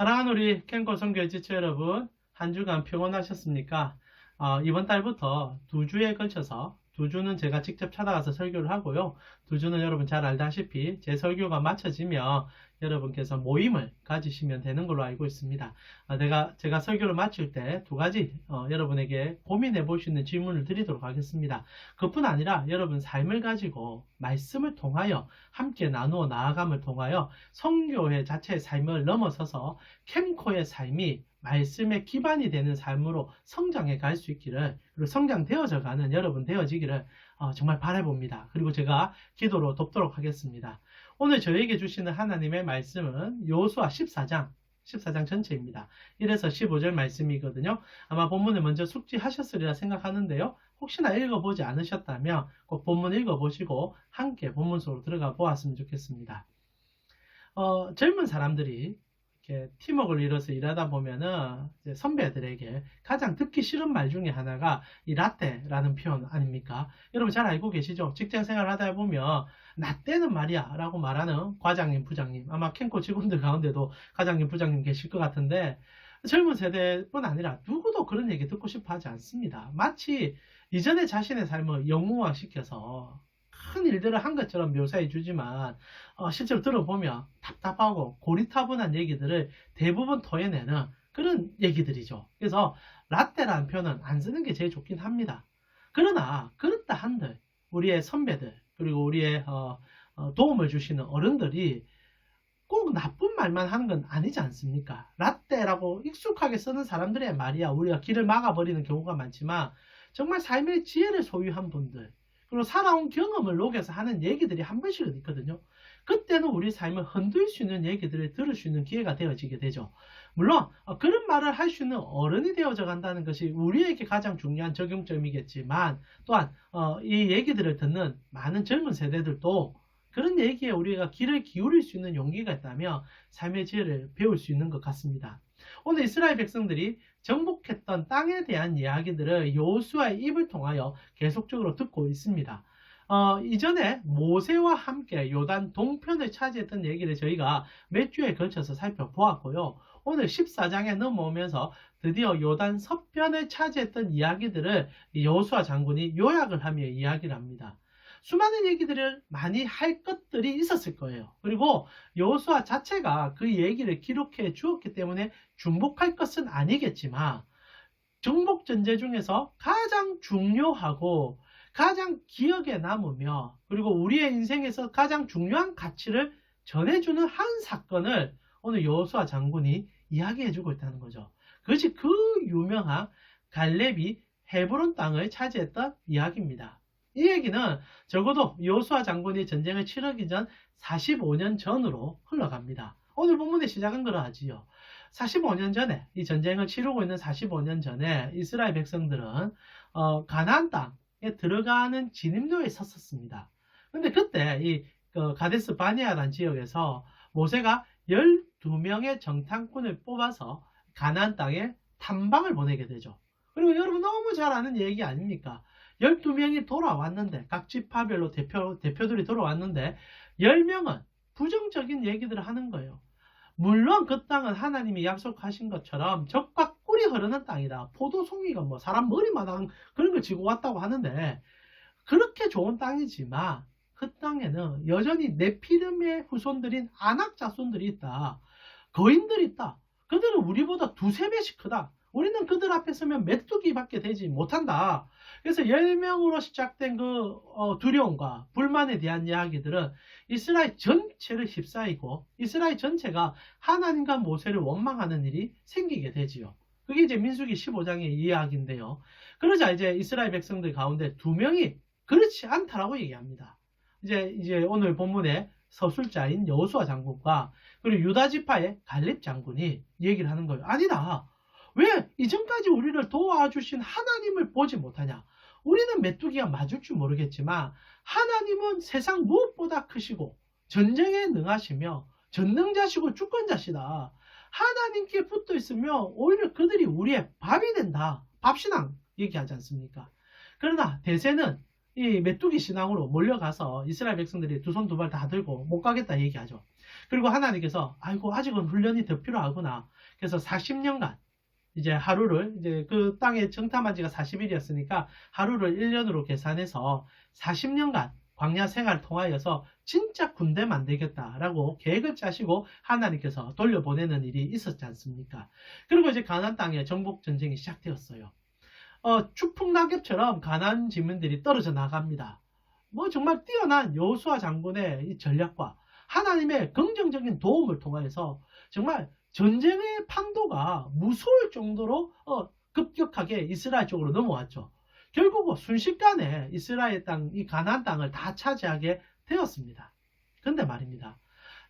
사랑하는 우리 캔코 성교 지체 여러분, 한 주간 평온하셨습니까? 어, 이번 달부터 두 주에 걸쳐서 두 주는 제가 직접 찾아가서 설교를 하고요. 두 주는 여러분 잘 알다시피 제 설교가 마쳐지면 여러분께서 모임을 가지시면 되는 걸로 알고 있습니다. 어, 내가 제가 설교를 마칠 때 두 가지 어, 여러분에게 고민해 볼 수 있는 질문을 드리도록 하겠습니다. 그뿐 아니라 여러분 삶을 가지고 말씀을 통하여 함께 나누어 나아감을 통하여 성교회 자체의 삶을 넘어서서 캠코의 삶이 말씀의 기반이 되는 삶으로 성장해 갈 수 있기를 그리고 성장되어져 가는 여러분 되어지기를 어, 정말 바라봅니다. 그리고 제가 기도로 돕도록 하겠습니다. 오늘 저에게 주시는 하나님의 말씀은 요수아 14장 14장 전체입니다. 1에서 15절 말씀이거든요. 아마 본문을 먼저 숙지하셨으리라 생각하는데요. 혹시나 읽어보지 않으셨다면 꼭 본문 읽어보시고 함께 본문 속으로 들어가 보았으면 좋겠습니다. 어, 젊은 사람들이 이렇게 팀워크를 이뤄서 일하다 보면은 선배들에게 가장 듣기 싫은 말 중에 하나가 이 라떼라는 표현 아닙니까? 여러분 잘 알고 계시죠? 직장 생활을 하다 보면 나 때는 말이야 라고 말하는 과장님, 부장님 아마 캔코 직원들 가운데도 과장님, 부장님 계실 것 같은데 젊은 세대뿐 아니라 누구도 그런 얘기 듣고 싶어 하지 않습니다. 마치 이전에 자신의 삶을 영웅화시켜서 큰 일들을 한 것처럼 묘사해 주지만 어, 실제로 들어보면 답답하고 고리타분한 얘기들을 대부분 토해내는 그런 얘기들이죠. 그래서 라떼라는 표현은 안 쓰는 게 제일 좋긴 합니다. 그러나 그렇다 한들 우리의 선배들 그리고 우리의 어, 어, 도움을 주시는 어른들이 꼭 나쁜 말만 하는 건 아니지 않습니까? 라떼라고 익숙하게 쓰는 사람들의 말이야 우리가 길을 막아버리는 경우가 많지만 정말 삶의 지혜를 소유한 분들 그리고 살아온 경험을 녹여서 하는 얘기들이 한 번씩은 있거든요. 그때는 우리 삶을 흔들 수 있는 얘기들을 들을 수 있는 기회가 되어지게 되죠. 물론 어, 그런 말을 할 수 있는 어른이 되어져 간다는 것이 우리에게 가장 중요한 적용점이겠지만 또한 어, 이 얘기들을 듣는 많은 젊은 세대들도 그런 얘기에 우리가 귀를 기울일 수 있는 용기가 있다면 삶의 지혜를 배울 수 있는 것 같습니다. 오늘 이스라엘 백성들이 정복했던 땅에 대한 이야기들을 요수아의 입을 통하여 계속적으로 듣고 있습니다. 어, 이전에 모세와 함께 요단 동편을 차지했던 얘기를 저희가 몇 주에 걸쳐서 살펴보았고요. 오늘 14장에 넘어오면서 드디어 요단 서편을 차지했던 이야기들을 여호수아 장군이 요약을 하며 이야기를 합니다. 수많은 얘기들을 많이 할 것들이 있었을 거예요. 그리고 여호수아 자체가 그 얘기를 기록해 주었기 때문에 중복할 것은 아니겠지만 정복 전제 중에서 가장 중요하고 가장 기억에 남으며 그리고 우리의 인생에서 가장 중요한 가치를 전해주는 한 사건을 오늘 여호수아 장군이 이야기해주고 있다는 거죠. 그것이 그 유명한 갈렙이 헤브론 땅을 차지했던 이야기입니다. 이 얘기는 적어도 여호수아 장군이 전쟁을 치르기 전 45년 전으로 흘러갑니다. 오늘 본문의 시작은 그러하지요. 45년 전에 이 전쟁을 치르고 있는 45년 전에 이스라엘 백성들은 어, 가나안 땅에 들어가는 진입로에 섰었습니다. 근데 그때 이 그 가데스 바니아라는 지역에서 모세가 12명의 정탐꾼을 뽑아서 가나안 땅에 탐방을 보내게 되죠. 그리고 여러분 너무 잘 아는 얘기 아닙니까? 12명이 돌아왔는데 각 지파별로 대표, 대표들이 돌아왔는데 10명은 부정적인 얘기들을 하는 거예요. 물론 그 땅은 하나님이 약속하신 것처럼 적과 꿀이 흐르는 땅이다. 포도송이가 뭐 사람 머리만한 그런 걸 지고 왔다고 하는데 그렇게 좋은 땅이지만 그 땅에는 여전히 네피름의 후손들인 아낙 자손들이 있다. 거인들이 있다. 그들은 우리보다 두세 배씩 크다. 우리는 그들 앞에 서면 메뚜기밖에 되지 못한다. 그래서 10명으로 시작된 그 어, 두려움과 불만에 대한 이야기들은 이스라엘 전체를 휩싸이고 이스라엘 전체가 하나님과 모세를 원망하는 일이 생기게 되지요. 그게 이제 민수기 15장의 이야기인데요. 그러자 이제 이스라엘 백성들 가운데 두 명이 그렇지 않다라고 얘기합니다. 이제 이제 오늘 본문에 서술자인 여호수아 장군과 그리고 유다 지파의 갈렙 장군이 얘기를 하는 거예요. 아니다. 왜 이전까지 우리를 도와주신 하나님을 보지 못하냐? 우리는 메뚜기가 맞을 줄 모르겠지만 하나님은 세상 무엇보다 크시고 전쟁에 능하시며 전능자시고 주권자시다. 하나님께 붙어 있으면 오히려 그들이 우리의 밥이 된다. 밥신앙 얘기하지 않습니까? 그러나 대세는 이 메뚜기 신앙으로 몰려가서 이스라엘 백성들이 두 손 두 발 다 들고 못 가겠다 얘기하죠. 그리고 하나님께서 아이고 아직은 훈련이 더 필요하구나. 그래서 40년간 이제 하루를 이제 그 땅에 정탐한 지가 40일이었으니까 하루를 1년으로 계산해서 40년간 광야 생활을 통하여서 진짜 군대 만들겠다라고 계획을 짜시고 하나님께서 돌려보내는 일이 있었지 않습니까? 그리고 이제 가나안 땅에 정복 전쟁이 시작되었어요. 어, 추풍 낙엽처럼 가나안 지민들이 떨어져 나갑니다. 뭐 정말 뛰어난 여호수아 장군의 이 전략과 하나님의 긍정적인 도움을 통하여서 정말 전쟁의 판도가 무서울 정도로 어, 급격하게 이스라엘 쪽으로 넘어왔죠. 결국은 순식간에 이스라엘 땅, 이 가나안 땅을 다 차지하게 되었습니다. 근데 말입니다.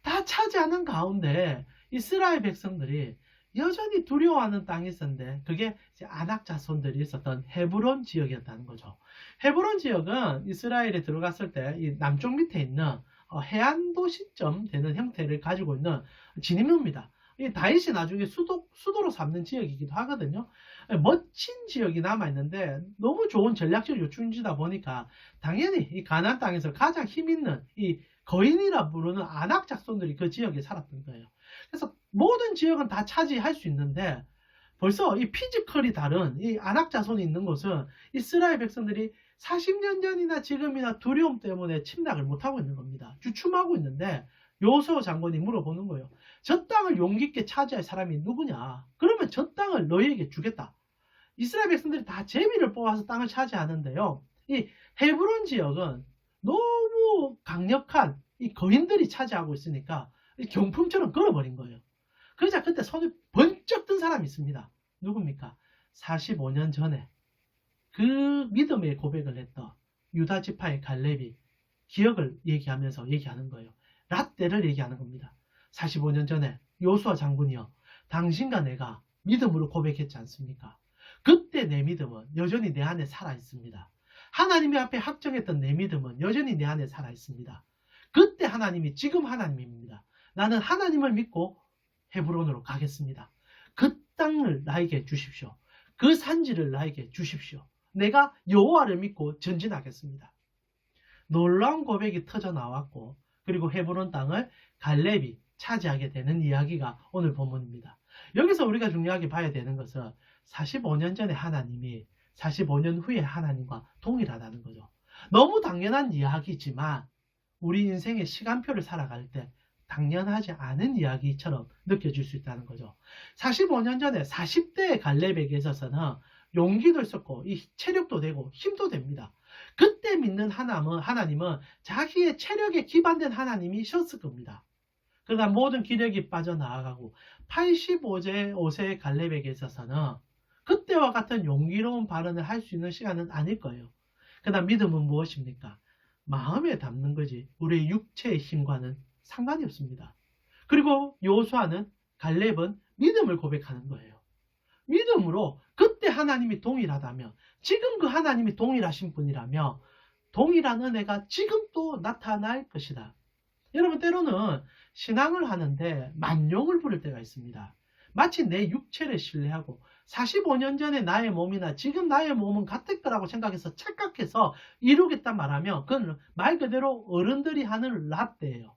다 차지하는 가운데 이스라엘 백성들이 여전히 두려워하는 땅이 있었는데 그게 아낙 자손들이 있었던 헤브론 지역이었다는 거죠. 헤브론 지역은 이스라엘에 들어갔을 때 이 남쪽 밑에 있는 어, 해안 도시점 되는 형태를 가지고 있는 진입로입니다. 이 다윗이 나중에 수도, 수도로 삼는 지역이기도 하거든요. 멋진 지역이 남아있는데 너무 좋은 전략적 요충지다 보니까 당연히 이 가나안 땅에서 가장 힘있는 이 거인이라 부르는 아낙 작손들이 그 지역에 살았던 거예요. 그래서 모든 지역은 다 차지할 수 있는데 벌써 이 피지컬이 다른 이 아낙 자손이 있는 곳은 이스라엘 백성들이 40년 전이나 지금이나 두려움 때문에 침략을 못하고 있는 겁니다. 주춤하고 있는데 요소 장군이 물어보는 거예요. 저 땅을 용기 있게 차지할 사람이 누구냐? 그러면 저 땅을 너희에게 주겠다. 이스라엘 백성들이 다 제비를 뽑아서 땅을 차지하는데요. 이 헤브론 지역은 너무 강력한 이 거인들이 차지하고 있으니까 경품처럼 걸어버린 거예요. 그러자 그때 손이 번쩍 든 사람이 있습니다. 누굽니까? 45년 전에 그 믿음의 고백을 했던 유다 지파의 갈렙이 기억을 얘기하면서 얘기하는 거예요. 라떼를 얘기하는 겁니다. 45년 전에 요수아 장군이요. 당신과 내가 믿음으로 고백했지 않습니까? 그때 내 믿음은 여전히 내 안에 살아 있습니다. 하나님이 앞에 확정했던 내 믿음은 여전히 내 안에 살아 있습니다. 그때 하나님이 지금 하나님입니다. 나는 하나님을 믿고 헤브론으로 가겠습니다. 그 땅을 나에게 주십시오. 그 산지를 나에게 주십시오. 내가 여호와를 믿고 전진하겠습니다. 놀라운 고백이 터져 나왔고 그리고 헤브론 땅을 갈렙이 차지하게 되는 이야기가 오늘 본문입니다. 여기서 우리가 중요하게 봐야 되는 것은 45년 전에 하나님이 45년 후에 하나님과 동일하다는 거죠. 너무 당연한 이야기지만 우리 인생의 시간표를 살아갈 때 당연하지 않은 이야기처럼 느껴질 수 있다는 거죠. 45년 전에 40대의 갈렙에게 있어서는 용기도 있었고 이 체력도 되고 힘도 됩니다. 그때 믿는 하나님은, 하나님은 자기의 체력에 기반된 하나님이셨을 겁니다. 그러나 모든 기력이 빠져나가고 85세 5세의 갈렙에게 있어서는 그때와 같은 용기로운 발언을 할 수 있는 시간은 아닐 거예요. 그다음 믿음은 무엇입니까? 마음에 담는 거지 우리의 육체의 힘과는 상관이 없습니다. 그리고 요수아는 갈렙은 믿음을 고백하는 거예요. 믿음으로 그때 하나님이 동일하다면 지금 그 하나님이 동일하신 분이라며 동일한 은혜가 지금 또 나타날 것이다. 여러분 때로는 신앙을 하는데 만용을 부릴 때가 있습니다. 마치 내 육체를 신뢰하고 45년 전에 나의 몸이나 지금 나의 몸은 같을 거라고 생각해서 착각해서 이루겠다 말하면 그건 말 그대로 어른들이 하는 라떼예요.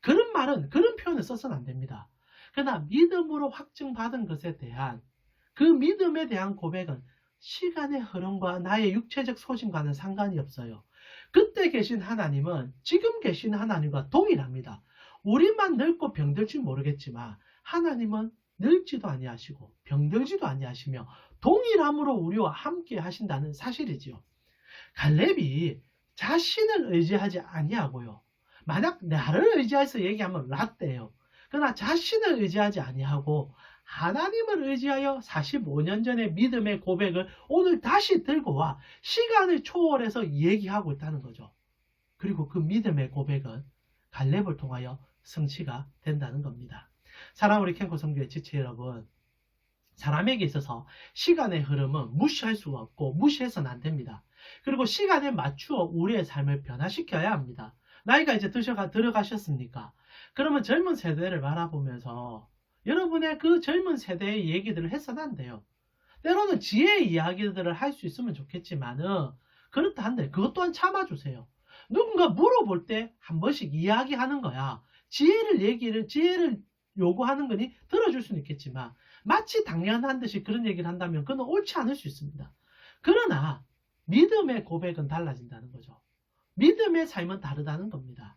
그런 말은 그런 표현을 써서는 안 됩니다. 그러나 믿음으로 확증받은 것에 대한 그 믿음에 대한 고백은 시간의 흐름과 나의 육체적 소신과는 상관이 없어요. 그때 계신 하나님은 지금 계신 하나님과 동일합니다. 우리만 늙고 병들지 모르겠지만 하나님은 늙지도 아니하시고 병들지도 아니하시며 동일함으로 우리와 함께 하신다는 사실이지요. 갈렙이 자신을 의지하지 아니하고요. 만약 나를 의지해서 얘기하면 라떼예요. 그러나 자신을 의지하지 아니하고 하나님을 의지하여 45년 전의 믿음의 고백을 오늘 다시 들고 와 시간을 초월해서 얘기하고 있다는 거죠. 그리고 그 믿음의 고백은 갈렙을 통하여 성취가 된다는 겁니다. 사랑 우리 캠코 성교의 지체 여러분, 사람에게 있어서 시간의 흐름은 무시할 수가 없고 무시해서는 안 됩니다. 그리고 시간에 맞추어 우리의 삶을 변화시켜야 합니다. 나이가 이제 드셔가, 들어가셨습니까? 그러면 젊은 세대를 바라보면서 여러분의 그 젊은 세대의 얘기들을 해서는 안 돼요. 때로는 지혜의 이야기들을 할 수 있으면 좋겠지만은 그렇다 한데 그것 또한 참아주세요. 누군가 물어볼 때 한 번씩 이야기하는 거야. 지혜를 얘기를 지혜를 요구하는 거니 들어줄 수는 있겠지만 마치 당연한 듯이 그런 얘기를 한다면 그건 옳지 않을 수 있습니다. 그러나 믿음의 고백은 달라진다는 거죠. 믿음의 삶은 다르다는 겁니다.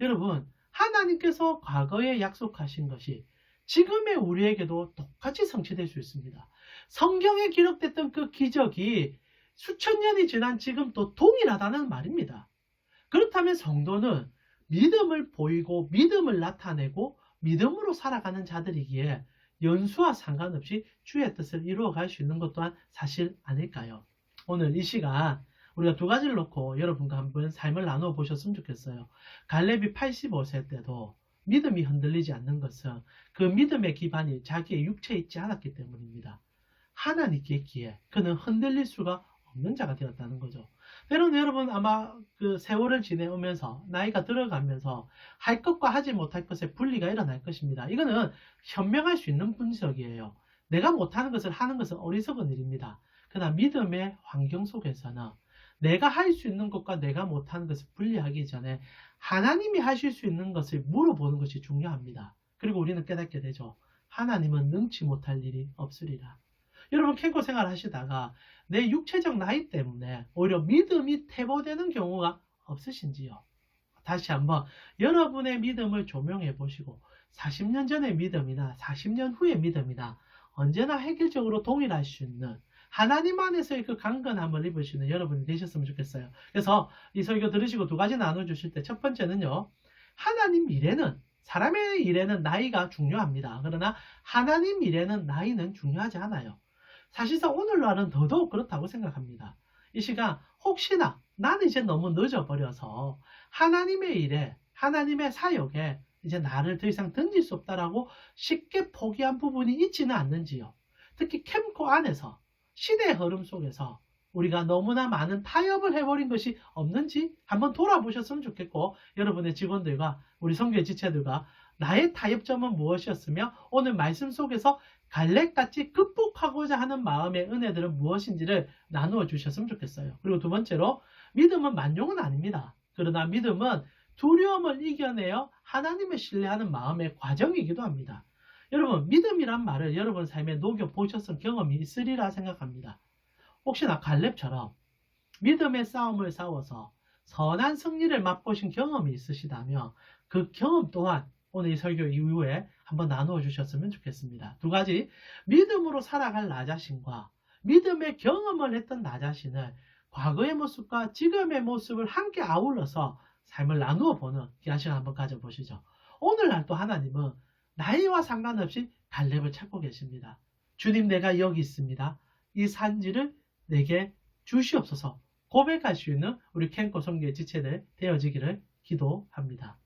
여러분 하나님께서 과거에 약속하신 것이 지금의 우리에게도 똑같이 성취될 수 있습니다. 성경에 기록됐던 그 기적이 수천 년이 지난 지금 또 동일하다는 말입니다. 그렇다면 성도는 믿음을 보이고 믿음을 나타내고 믿음으로 살아가는 자들이기에 연수와 상관없이 주의 뜻을 이루어갈 수 있는 것 또한 사실 아닐까요? 오늘 이 시간 우리가 두 가지를 놓고 여러분과 한번 삶을 나누어 보셨으면 좋겠어요. 갈렙이 85세 때도 믿음이 흔들리지 않는 것은 그 믿음의 기반이 자기의 육체에 있지 않았기 때문입니다. 하나님께 있기에 그는 흔들릴 수가 없는 자가 되었다는 거죠. 때로는 여러분 아마 그 세월을 지내오면서 나이가 들어가면서 할 것과 하지 못할 것의 분리가 일어날 것입니다. 이거는 현명할 수 있는 분석이에요. 내가 못하는 것을 하는 것은 어리석은 일입니다. 그러나 믿음의 환경 속에서는 내가 할 수 있는 것과 내가 못하는 것을 분리하기 전에 하나님이 하실 수 있는 것을 물어보는 것이 중요합니다. 그리고 우리는 깨닫게 되죠. 하나님은 능치 못할 일이 없으리라. 여러분 캠코 생활 하시다가 내 육체적 나이 때문에 오히려 믿음이 퇴보되는 경우가 없으신지요? 다시 한번 여러분의 믿음을 조명해 보시고 40년 전의 믿음이나 40년 후의 믿음이나 언제나 획일적으로 동일할 수 있는 하나님 안에서의 그 강건함을 입으시는 여러분이 되셨으면 좋겠어요. 그래서 이 설교 들으시고 두 가지 나눠주실 때 첫 번째는요. 하나님 일에는 사람의 일에는 나이가 중요합니다. 그러나 하나님 일에는 나이는 중요하지 않아요. 사실상 오늘날은 더더욱 그렇다고 생각합니다. 이 시간 혹시나 나는 이제 너무 늦어버려서 하나님의 일에 하나님의 사역에 이제 나를 더 이상 던질 수 없다라고 쉽게 포기한 부분이 있지는 않는지요. 특히 캠코 안에서 시대의 흐름 속에서 우리가 너무나 많은 타협을 해버린 것이 없는지 한번 돌아보셨으면 좋겠고 여러분의 직원들과 우리 성교의 지체들과 나의 타협점은 무엇이었으며 오늘 말씀 속에서 갈렙같이 극복하고자 하는 마음의 은혜들은 무엇인지를 나누어 주셨으면 좋겠어요. 그리고 두 번째로 믿음은 만용은 아닙니다. 그러나 믿음은 두려움을 이겨내어 하나님을 신뢰하는 마음의 과정이기도 합니다. 여러분 믿음이란 말을 여러분 삶에 녹여 보셨던 경험이 있으리라 생각합니다. 혹시나 갈렙처럼 믿음의 싸움을 싸워서 선한 승리를 맛보신 경험이 있으시다면 그 경험 또한 오늘 이 설교 이후에 한번 나누어 주셨으면 좋겠습니다. 두 가지 믿음으로 살아갈 나 자신과 믿음의 경험을 했던 나 자신을 과거의 모습과 지금의 모습을 함께 아울러서 삶을 나누어 보는 귀한 시간 한번 가져보시죠. 오늘날 또 하나님은 나이와 상관없이 갈렙을 찾고 계십니다. 주님 내가 여기 있습니다. 이 산지를 내게 주시옵소서 고백할 수 있는 우리 캠코 성교의 지체들 되어지기를 기도합니다.